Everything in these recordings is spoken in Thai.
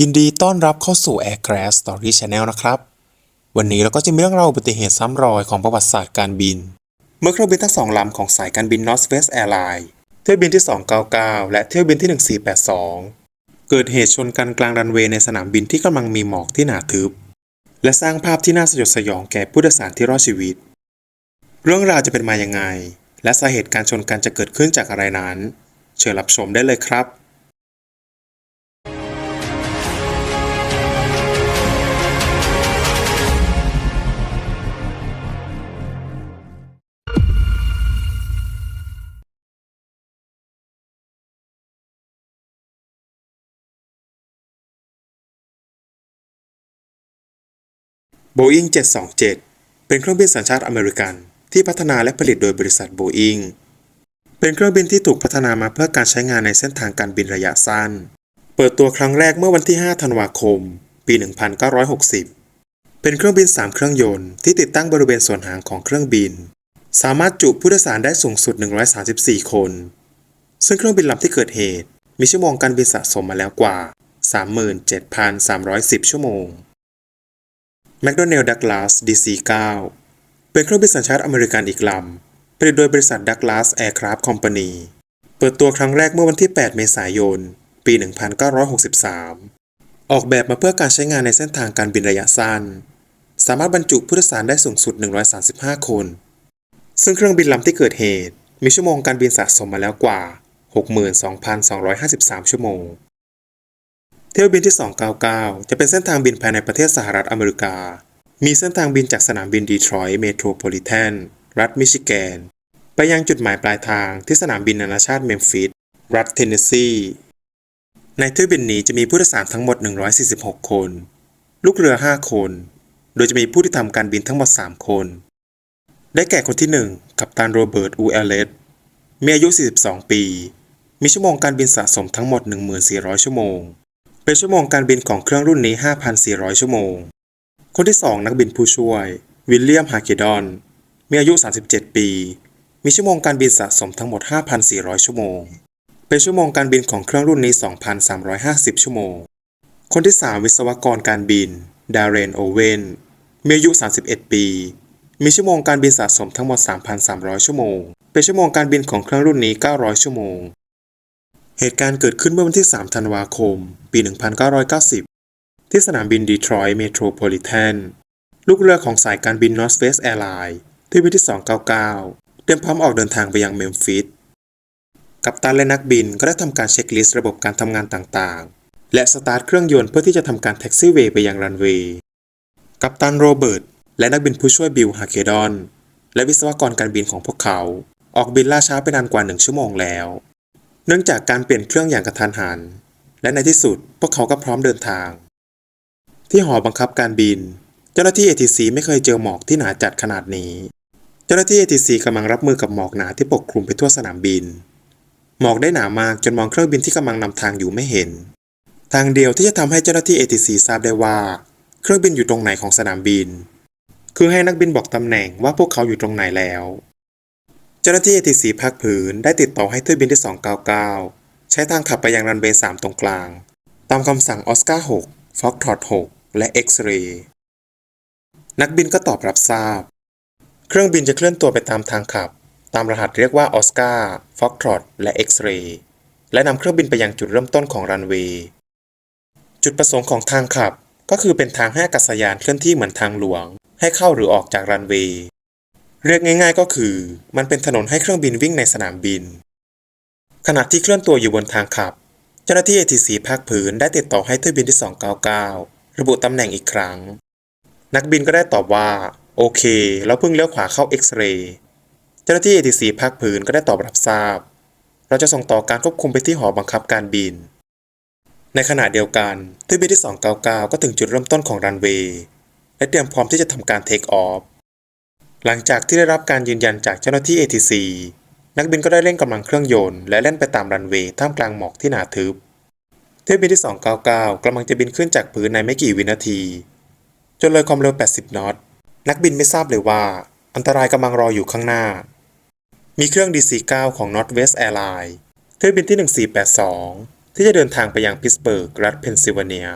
ยินดีต้อนรับเข้าสู่ Aircraft Story Channel นะครับ วันนี้เราก็จะมีเรื่องราวอุบัติเหตุซ้ำรอยของประวัติศาสตร์การบิน เมื่อเครื่องบินทั้งสองลำของสายการบิน Northwest Airlines เที่ยวบินที่ 299 และเที่ยวบินที่ 1482 เกิดเหตุชนกันกลางรันเวย์ในสนามบินที่กำลังมีหมอกที่หนาทึบ และสร้างภาพที่น่าสยดสยองแก่ผู้โดยสารที่รอดชีวิต เรื่องราวจะเป็นมายังไง และสาเหตุการชนกันจะเกิดขึ้นจากอะไรนั้น เชิญรับชมได้เลยครับ Boeing 727 เป็นเครื่องบินสัญชาติอเมริกัน ที่พัฒนาและผลิตโดยบริษัท Boeing เป็นเครื่องบินที่ถูกพัฒนามาเพื่อการใช้งานในเส้นทางการบินระยะสั้น เปิดตัวครั้งแรกเมื่อวันที่ 5 ธันวาคม ปี 1960 เป็นเครื่องบิน 3 เครื่องยนต์ที่ติดตั้งบริเวณส่วนหางของเครื่องบิน สามารถจุผู้โดยสารได้สูงสุด 134 คน ซึ่งเครื่องบินลำที่เกิดเหตุ มีชั่วโมงการบินสะสมมาแล้วกว่า 37,310 ชั่วโมง m c d o n a l d Douglas DC-9 เป็นเครื่องบินสัญชาติอเมริกันอีกลำผลิตโดยบริษัท Douglas Aircraft Company เปิดตัวครั้งแรกเมื่อวันที่ 8 เมษายน ปี 1963 ออกแบบมาเพื่อการใช้งานในเส้นทางการบินระยะสั้น สามารถบรรจุผู้โดยสารได้สูงสุด 135 คน ซึ่งเครื่องบินลำที่เกิดเหตุ มีชั่วโมงการบินสะสมมาแล้วกว่า 62,253 ชั่วโมง เที่ยวบินที่ 299 จะเป็นเส้นทางบินภายในประเทศสหรัฐอเมริกา มีเส้นทางบินจากสนามบินดีทรอยต์เมโทรโพลิแทนรัฐมิชิแกน ไปยังจุดหมายปลายทางที่สนามบินนานาชาติเมมฟิส รัฐเทนเนสซีในเที่ยวบินนี้จะมีผู้โดยสารทั้งหมด 146 คน ลูกเรือ 5 คน โดยจะมีผู้ที่ทำการบินทั้งหมด 3 คน ได้แก่คนที่ 1 กัปตันโรเบิร์ต อูเอเลส มีอายุ 42 ปี มีชั่วโมงการบินสะสมทั้งหมด 1400 ชั่วโมง เป็นชั่วโมงการบินของเครื่องรุ่นนี้ 5,400 ชั่วโมง คนที่ 2 นักบินผู้ช่วย วิลเลียมฮาเกดอน มีอายุ 37 ปี มีชั่วโมงการบินสะสมทั้งหมด 5,400 ชั่วโมง เป็นชั่วโมงการบินของเครื่องรุ่นนี้ 2,350 ชั่วโมง คนที่ 3 วิศวกรการบิน ดาเรน โอเวน มีอายุ 31 ปี มีชั่วโมงการบินสะสมทั้งหมด 3,300 ชั่วโมง เป็นชั่วโมงการบินของเครื่องรุ่นนี้ 900 ชั่วโมง เหตุการณ์เกิดขึ้นเมื่อวันที่ 3 ธันวาคม ปี 1990 ที่สนามบินดีทรอยต์เมโทรโพลิแทน ลูกเรือของสายการบิน Northwest Airlines ที่บิที่ 299 เตรียมพร้อมออกเดินทางไปยังเมมฟิส กัปตันและนักบินก็ได้ทำการเช็คลิสต์ระบบการทำงานต่างๆ และสตาร์ทเครื่องยนต์เพื่อที่จะทำการแท็กซี่เวย์ไปยังรันเวย์ กัปตันโรเบิร์ตและนักบินผู้ช่วยบิลฮาเกดอนและวิศวกรการบินของพวกเขา ออกบินล่าช้าไปนานกว่าหนึ่งชั่วโมงแล้ว เนื่องจากการเปลี่ยนเครื่องอย่างกระทันหัน และในที่สุดพวกเขาก็พร้อมเดินทาง ที่หอบังคับการบิน เจ้าหน้าที่ ATC ไม่เคยเจอหมอกที่หนาจัดขนาดนี้ เจ้าหน้าที่ ATC กำลังรับมือกับหมอกหนาที่ปกคลุมไปทั่วสนามบิน หมอกได้หนามากจนมองเครื่องบินที่กำลังนำทางอยู่ไม่เห็น ทางเดียวที่จะทำให้เจ้าหน้าที่ ATC ทราบได้ว่า เครื่องบินอยู่ตรงไหนของสนามบิน คือให้นักบินบอกตำแหน่งว่าพวกเขาอยู่ตรงไหนแล้ว จ้าหน้าที่ ATC ภาคพื้นได้ติดต่อให้เที่ยวบินที่ 299 ใช้ทางขับไปยังรันเวย์3ตรงกลาง ตามคำสั่งออสการ์6ฟ็อกทรอต6และ X-ray นักบินก็ตอบรับทราบ เครื่องบินจะเคลื่อนตัวไปตามทางขับ ตามรหัสเรียกว่าออสการ์ฟ็อกทรอตและ X-ray และนำเครื่องบินไปยังจุดเริ่มต้นของรันเวย์จุดประสงค์ของทางขับก็คือเป็นทางให้อากาศยานเคลื่อนที่เหมือนทางหลวง ให้เข้าหรือออกจากรันเวย์ เรียกง่ายๆก็คือ มันเป็นถนนให้เครื่องบินวิ่งในสนามบิน ขณะที่เคลื่อนตัวอยู่บนทางขับ เจ้าหน้าที่ ATC ภาคพื้นได้ติดต่อให้เที่ยวบินที่ 299 ระบุตำแหน่งอีกครั้ง นักบินก็ได้ตอบว่า โอเคเราเพิ่งเลี้ยวขวาเข้า X-ray เจ้าหน้าที่ ATC ภาคพื้นก็ได้ตอบรับทราบ เราจะส่งต่อการควบคุมไปที่หอบังคับการบิน ในขณะเดียวกันเที่ยวบินที่ 299 ก็ถึงจุดเริ่มต้นของรันเวย์และเตรียมพร้อมที่จะทำการเทคออฟ หลังจากที่ได้รับการยืนยันจากเจ้าหน้าที่ ATC นักบินก็ได้เร่งกำลังเครื่องยนต์และเล่นไปตามรันเวย์ท่ามกลางหมอกที่หนาทึบ เที่ยวบินที่ 299กำลังจะบินขึ้นจากพื้นในไม่กี่วินาที จนเลยความเร็ว 80 นอต นักบินไม่ทราบเลยว่า อันตรายกำลังรออยู่ข้างหน้า มีเครื่อง DC-9 ของ Northwest Airlines เที่ยวบินที่ 1482 ที่จะเดินทางไปยังพิตสเบิร์กรัฐเพนซิลเวเนีย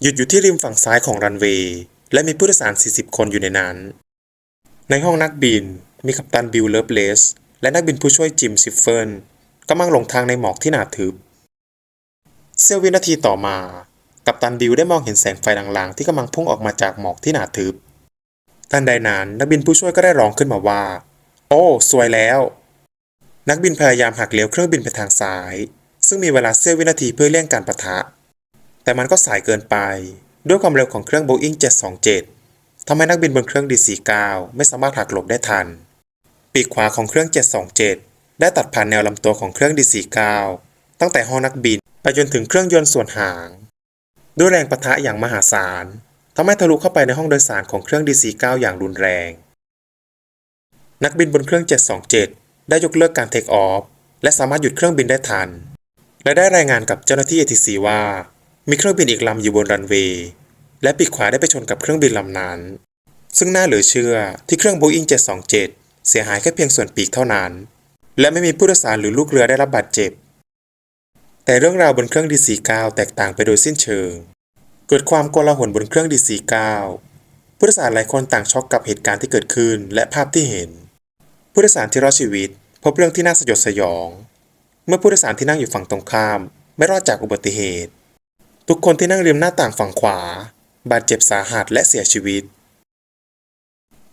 หยุดอยู่ที่ริมฝั่งซ้ายของรันเวย์และมีผู้โดยสาร 40 คนอยู่ในนั้น ในห้องนักบิน มีกัปตันบิลเลฟเลสและนักบินผู้ช่วยจิมซิฟเฟิลกำลังหลงทางในหมอกที่หนาทึบเสี้ยววินาทีต่อมา กัปตันบิลได้มองเห็นแสงไฟลางๆ ที่กำลังพุ่งออกมาจากหมอกที่หนาทึบทันใดนั้นนักบินผู้ช่วยก็ได้ร้องขึ้นมาว่า โอ้ สวยแล้ว นักบินพยายามหักเลี้ยวเครื่องบินไปทางซ้าย ซึ่งมีเวลาเสี้ยววินาทีเพื่อเลี่ยงการประทะ แต่มันก็สายเกินไป ด้วยความเร็วของเครื่อง Boeing 727 ทำให้นักบินบนเครื่อง DC-9 ไม่สามารถหักหลบได้ทัน ปีกขวาของเครื่อง 727 ได้ตัดผ่านแนวลำตัวของเครื่อง DC-9 ตั้งแต่ห้องนักบินไปจนถึงเครื่องยนต์ส่วนหาง ด้วยแรงปะทะอย่างมหาศาลทำให้ทะลุเข้าไปในห้องโดยสารของเครื่อง DC-9 อย่างรุนแรง นักบินบนเครื่อง 727 ได้ยกเลิกการเทคออฟและสามารถหยุดเครื่องบินได้ทัน และได้รายงานกับเจ้าหน้าที่ ATC ว่า มีเครื่องบินอีกลำอยู่บนรันเวย์ และปีกขวาได้ไปชนกับเครื่องบินลำนั้น ซึ่งน่าเหลือเชื่อที่เครื่อง Boeing 727 เสียหายแค่เพียงส่วนปีกเท่านั้น และไม่มีผู้โดยสารหรือลูกเรือได้รับบาดเจ็บ แต่เรื่องราวบนเครื่อง DC-9 แตกต่างไปโดยสิ้นเชิง เกิดความโกลาหลบนเครื่อง DC-9 ผู้โดยสารหลายคนต่างช็อกกับเหตุการณ์ที่เกิดขึ้นและภาพที่เห็น ผู้โดยสารที่รอดชีวิต พบเรื่องที่น่าสยดสยอง เมื่อผู้โดยสารที่นั่งอยู่ฝั่งตรงข้าม ไม่รอดจากอุบัติเหตุ ทุกคนที่นั่งริมหน้าต่างฝั่งขวา บาดเจ็บสาหัสและเสียชีวิต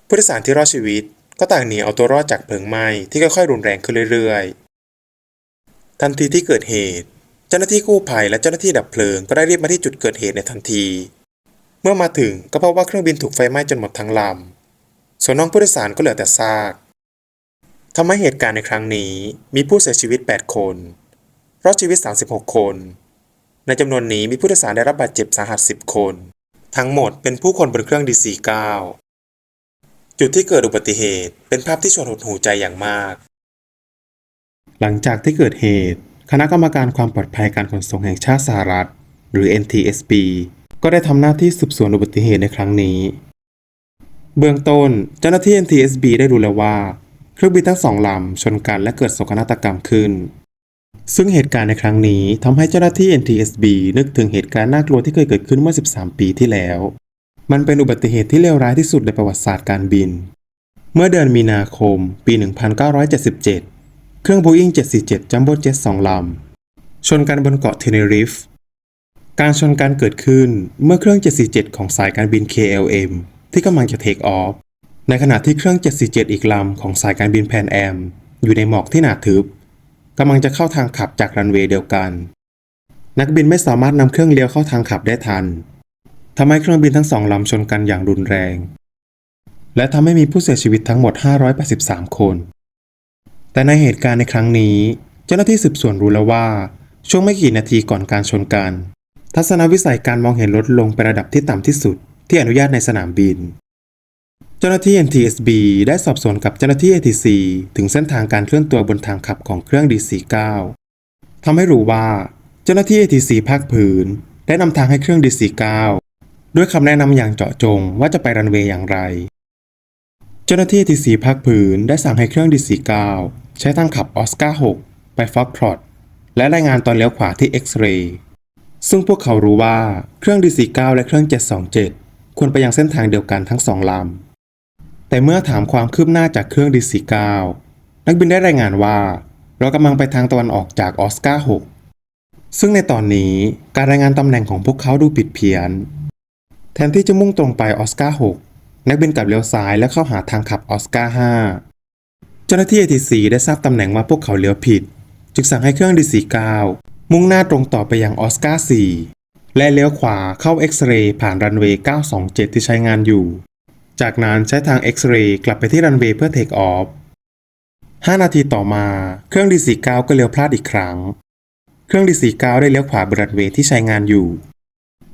ผู้โดยสารที่รอดชีวิตก็ต่างหนีเอาตัวรอดจากเพลิงไหม้ที่ค่อยๆรุนแรงขึ้นเรื่อยๆ ทันทีที่เกิดเหตุ เจ้าหน้าที่กู้ภัยและเจ้าหน้าที่ดับเพลิงก็ได้รีบมาที่จุดเกิดเหตุในทันที เมื่อมาถึงก็พบว่าเครื่องบินถูกไฟไหม้จนหมดทั้งลำ ส่วนน้องผู้โดยสารก็เหลือแต่ซากทำให้เหตุการณ์ในครั้งนี้มีผู้เสียชีวิต 8 คน รอดชีวิต 36 คน ในจำนวนนี้มีผู้โดยสารได้รับบาดเจ็บสาหัส 10 คน ทั้งหมดเป็นผู้คนบนเครื่อง DC-9 จุดที่เกิดอุบัติเหตุเป็นภาพที่ชวนหดหูใจอย่างมาก หลังจากที่เกิดเหตุ คณะกรรมการความปลอดภัยการขนส่งแห่งชาติสหรัฐ หรือ NTSB ก็ได้ทำหน้าที่สืบสวนอุบัติเหตุในครั้งนี้ เบื้องต้นเจ้าหน้าที่ NTSB ได้รู้แล้วว่า เครื่องบินทั้งสองลำชนกันและเกิดโศกนาฏกรรมขึ้น ซึ่งเหตุการณ์ในครั้งนี้ทำให้เจ้าหน้าที่ NTSB นึกถึงเหตุการณ์น่ากลัวที่เคยเกิดขึ้นเมื่อ 13 ปีที่แล้ว มันเป็นอุบัติเหตุที่เลวร้ายที่สุดในประวัติศาสตร์การบิน เมื่อเดือนมีนาคม ปี 1977 เครื่อง Boeing 747 Jumbo Jet 2ลำ ชนกันบนเกาะเทเนริฟ การชนกันเกิดขึ้นเมื่อเครื่อง 747 ของสายการบิน KLM ที่กำลังจะเทคออฟ ในขณะที่เครื่อง 747 อีกลำของสายการบินแพนแอมอยู่ในหมอกที่หนาทึบ กำลังจะเข้าทางขับจากรันเวย์เดียวกัน นักบินไม่สามารถนำเครื่องเลี้ยวเข้าทางขับได้ทันทำให้เครื่องบินทั้งสองลำชนกันอย่างรุนแรง และทำให้มีผู้เสียชีวิตทั้งหมด 583 คน แต่ในเหตุการณ์ในครั้งนี้ เจ้าหน้าที่สืบสวนรู้แล้วว่า ช่วงไม่กี่นาทีก่อนการชนกัน ทัศนวิสัยการมองเห็นลดลงไประดับที่ต่ำที่สุดที่อนุญาตในสนามบิน เจ้าหน้าที่ NTSB ได้สอบสวนกับเจ้าหน้าที่ ATC ถึงเส้นทางการเคลื่อนตัวบนทางขับของเครื่อง DC-9 ทำให้รู้ว่าเจ้าหน้าที่ ATC ภาคพื้น ได้นำทางให้เครื่อง DC-9 ด้วยคำแนะนำอย่างเจาะจงว่าจะไปรันเวย์อย่างไร เจ้าหน้าที่ ATC ภาคพื้นได้สั่งให้เครื่อง DC-9 ใช้ทางขับออสการ์6ไปฟ็อกทรอตและรายงานตอนเลี้ยวขวาที่ X-ray ซึ่งพวกเขารู้ว่าเครื่อง DC-9 และเครื่อง 727 ควรไปยังเส้นทางเดียวกันทั้งสองลำ แต่เมื่อถามความคืบหน้าจากเครื่อง DC-9 นักบินได้รายงานว่า เรากำลังไปทางตะวันออกจากออสการ์6ซึ่งในตอนนี้การรายงานตำแหน่งของพวกเขาดูผิดเพี้ยน แทนที่จะมุ่งตรงไปออสการ์6นักบินกลับเลี้ยวซ้ายและเข้าหาทางขับออสการ์5เจ้าหน้าที่ ATC ได้ทราบตำแหน่งว่าพวกเขาเลี้ยวผิด จึงสั่งให้เครื่อง DC-9 มุ่งหน้าตรงต่อไปยังออสการ์4และเลี้ยวขวาเข้าเอ็กซเรย์ผ่านรันเวย์927 ที่ใช้งานอยู่ จากนั้นใช้ทางเอ็กซเรย์กลับไปที่รันเวย์เพื่อเทคออฟ 5 นาทีต่อมาเครื่อง DC-9 ก็เลี้ยวพลาดอีกครั้ง เครื่อง DC-9 ได้เลี้ยวขวาบนรันเวย์ที่ใช้งานอยู่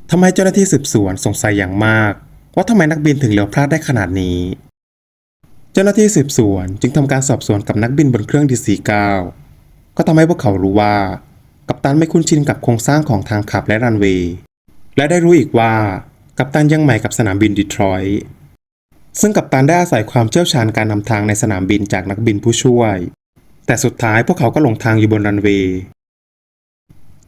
ทำให้เจ้าหน้าที่สืบสวนสงสัยอย่างมาก ว่าทำไมนักบินถึงเลี้ยวพลาดได้ขนาดนี้ เจ้าหน้าที่สืบสวนจึงทำการสอบสวนกับนักบินบนเครื่อง DC-9 ก็ทำให้พวกเขารู้ว่า กัปตันไม่คุ้นชินกับโครงสร้างของทางขับและรันเวย์และได้รู้อีกว่ากัปตันยังใหม่กับสนามบินดีทรอยต์ ซึ่งกัปตันได้อาศัยความเชี่ยวชาญการนำทางในสนามบินจากนักบินผู้ช่วย แต่สุดท้ายพวกเขาก็หลงทางอยู่บนรันเวย์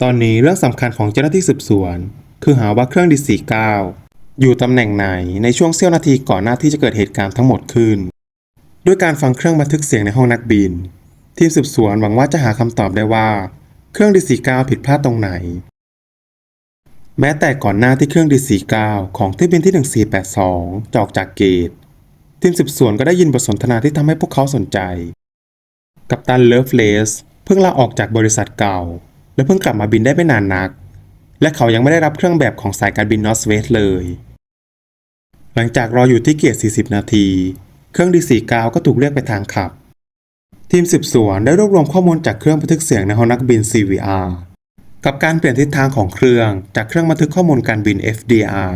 ตอนนี้เรื่องสำคัญของเจ้าหน้าที่สืบสวน คือหาว่าเครื่อง D49 อยู่ตำแหน่งไหนในช่วงเสี้ยวนาทีก่อนหน้าที่จะเกิดเหตุการณ์ทั้งหมดขึ้น ด้วยการฟังเครื่องบันทึกเสียงในห้องนักบิน ทีมสืบสวนหวังว่าจะหาคำตอบได้ว่า เครื่อง D49 ผิดพลาดตรงไหน แม้แต่ก่อนหน้าที่เครื่อง D49 ของเที่ยวบินที่ 1482จออกจากเกต ทีมสืบสวนก็ได้ยินบทสนทนาที่ทำให้พวกเขาสนใจ กัปตันเลิฟเลสเพิ่งลาออกจากบริษัทเก่า และเพิ่งกลับมาบินได้ไม่นานนัก และเขายังไม่ได้รับเครื่องแบบของสายการบินนอสเวสเลย หลังจากรออยู่ที่เกียร40 นาที เครื่อง D49 ก็ถูกเรียกไปทางขับ ทีมสืบสวนได้รวบรวมข้อมูลจากเครื่องบันทึกเสียงในห้องนักบิน CVR กับการเปลี่ยนทิศทางของเครื่องจากเครื่องบันทึกข้อมูลการบิน FDR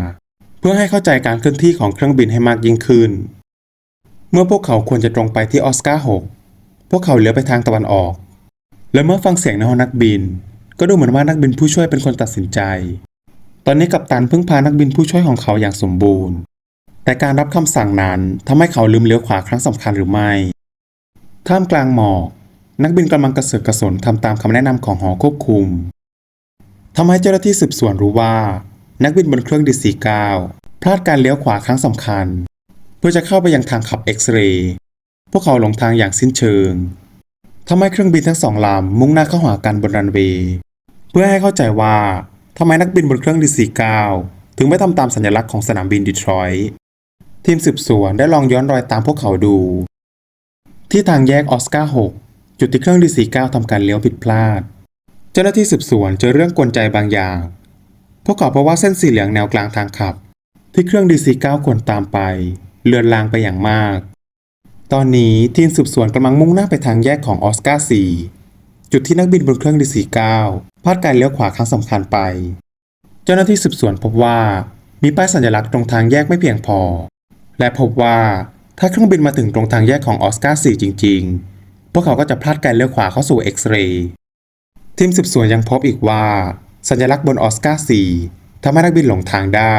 เพื่อให้เข้าใจการเคลื่อนที่ของเครื่องบินให้มากยิ่งขึ้น เมื่อพวกเขาควรจะตรงไปที่ออสการ์6พวกเขาเลี้ยวไปทางตะวันออก และเมื่อฟังเสียงในห้องนักบิน ก็ดูเหมือนว่านักบินผู้ช่วยเป็นคนตัดสินใจ ตอนนี้กัปตันเพิ่งพานักบินผู้ช่วยของเขาอย่างสมบูรณ์ แต่การรับคำสั่งนั้นทำให้เขาลืมเลี้ยวขวาครั้งสำคัญหรือไม่ ท่ามกลางหมอกนักบินกำลังกระเสือกกระสนทำตามคำแนะนำของหอควบคุม ทำให้เจ้าหน้าที่สืบสวนรู้ว่า นักบินบนเครื่องดีสีเก้าพลาดการเลี้ยวขวาครั้งสำคัญ เพื่อจะเข้าไปยังทางขับเอ็กซเรย์พวกเขาหลงทางอย่างสิ้นเชิงทำให้เครื่องบินทั้งสองลำมุ่งหน้าเข้าหากันบนรันเวย์เพื่อให้เข้าใจว่าทำไมนักบินบนเครื่องดีสีเก้าถึงไม่ทำตามสัญลักษณ์ของสนามบินดีทรอยต์ทีมสืบสวนได้ลองย้อนรอยตามพวกเขาดู ที่ทางแยกออสการ์6จุดที่เครื่องดีสีเก้าทำการเลี้ยวผิดพลาด เจ้าหน้าที่สืบสวนเจอเรื่องกลไกบางอย่างพวกเขาพบว่าเส้นสีเหลืองแนวกลางทางขับ ที่เครื่อง DC9 ควรตามไป เลือนลางไปอย่างมาก ตอนนี้ทีมสืบสวนกำลังมุ่งหน้าไปทางแยกของออสการ์4จุดที่นักบินบนเครื่อง DC9 พลาดการเลี้ยวขวาครั้งสำคัญไป เจ้าหน้าที่สืบสวนพบว่ามีป้ายสัญลักษณ์ตรงทางแยกไม่เพียงพอ และพบว่าถ้าเครื่องบินมาถึงตรงทางแยกของออสการ์4จริง ๆ พวกเขาก็จะพลาดการเลี้ยวขวาเข้าสู่เอ็กซเรย์ ทีมสืบสวนยังพบอีกว่า สัญลักษณ์บนออสการ์4ทำให้นักบินหลงทางได้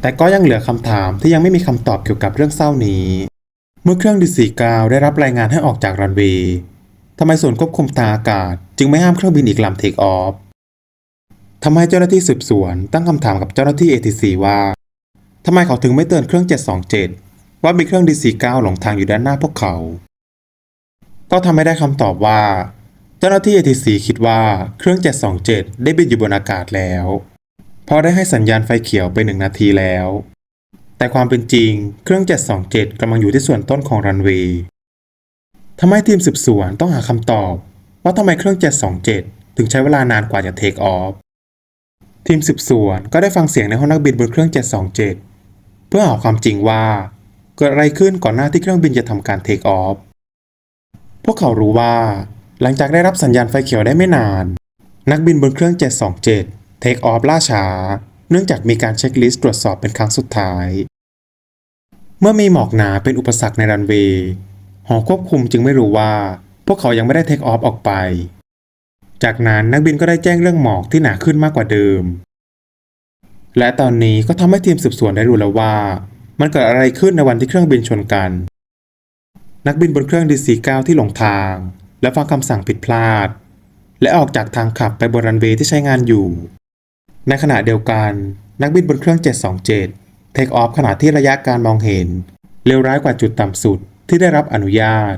แต่ก็ยังเหลือคำถามที่ยังไม่มีคำตอบเกี่ยวกับเรื่องเศร้านี้ เมื่อเครื่องดีสีกาวได้รับรายงานให้ออกจากรันเวย์ทำไมส่วนควบคุมทางอากาศ จึงไม่ห้ามเครื่องบินอีกลำเทคออฟทำให้เจ้าหน้าที่สืบสวนตั้งคำถามกับเจ้าหน้าที่ ATC ว่าทำไมเขาถึงไม่เตือนเครื่อง 727 ว่ามีเครื่องดีสีกาหลงทางอยู่ด้านหน้าพวกเขา ก็ทำให้ได้คำตอบว่า เจ้าหน้าที่ ATC คิดว่าเครื่อง 727 ได้บินอยู่บนอากาศแล้วพราะได้ให้สัญญาณไฟเขียวไปหนึ่งนาทีแล้ว แต่ความเป็นจริงเครื่อง 727 กำลังอยู่ที่ส่วนต้นของรันเวย์ทำให้ทีมสืบสวนต้องหาคำตอบ ว่าทำไมเครื่อง 727 ถึงใช้เวลานานกว่าจะเทคออฟทีมสืบสวนก็ได้ฟังเสียงในห้องนักบินบนเครื่อง 727 เพื่อหาความจริงว่า เกิดอะไรขึ้นก่อนหน้าที่เครื่องบินจะทำการเทคออฟพวกเขารู้ว่า หลังจากได้รับสัญญาณไฟเขียวได้ไม่นาน นักบินบนเครื่อง 727 เทคออฟล่าช้า เนื่องจากมีการเช็คลิสต์ตรวจสอบเป็นครั้งสุดท้าย เมื่อมีหมอกหนาเป็นอุปสรรคในรันเวย์ หอควบคุมจึงไม่รู้ว่า พวกเขายังไม่ได้เทคออฟออกไป จากนั้นนักบินก็ได้แจ้งเรื่องหมอกที่หนาขึ้นมากกว่าเดิม และตอนนี้ก็ทำให้ทีมสืบสวนได้รู้แล้วว่า มันเกิดอะไรขึ้นในวันที่เครื่องบินชนกัน นักบินบนเครื่อง DC9 ที่หลงทาง และฟังคำสั่งผิดพลาด และออกจากทางขับไปบนรันเวย์ที่ใช้งานอยู่ ในขณะเดียวกันนักบินบนเครื่อง 727 เทคออฟขณะที่ระยะการมองเห็นเลวร้ายกว่าจุดต่ำสุดที่ได้รับอนุญาต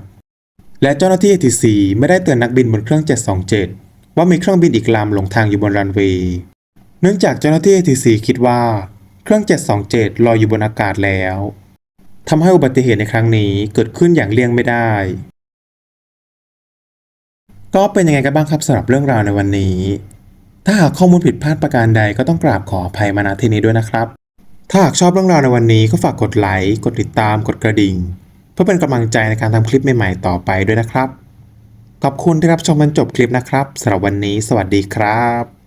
และเจ้าหน้าที่ ATC ไม่ได้เตือนนักบินบนเครื่อง 727 ว่ามีเครื่องบินอีกลำหลงทางอยู่บนรันเวย์เนื่องจากเจ้าหน้าที่ ATC คิดว่าเครื่อง 727 ลอยอยู่บนอากาศแล้วทำให้อุบัติเหตุในครั้งนี้เกิดขึ้นอย่างเลี่ยงไม่ได้ ก็เป็นยังไงกันบ้างครับสำหรับเรื่องราวในวันนี้ ถ้าหากข้อมูลผิดพลาดประการใดก็ต้องกราบขออภัยมาณที่นี้ด้วยนะครับ ถ้าหากชอบเรื่องราวในวันนี้ก็ฝากกดไลค์กดติดตามกดกระดิ่ง เพื่อเป็นกำลังใจในการทำคลิปใหม่ๆต่อไปด้วยนะครับ ขอบคุณที่รับชมจนจบคลิปนะครับสำหรับวันนี้ สวัสดีครับ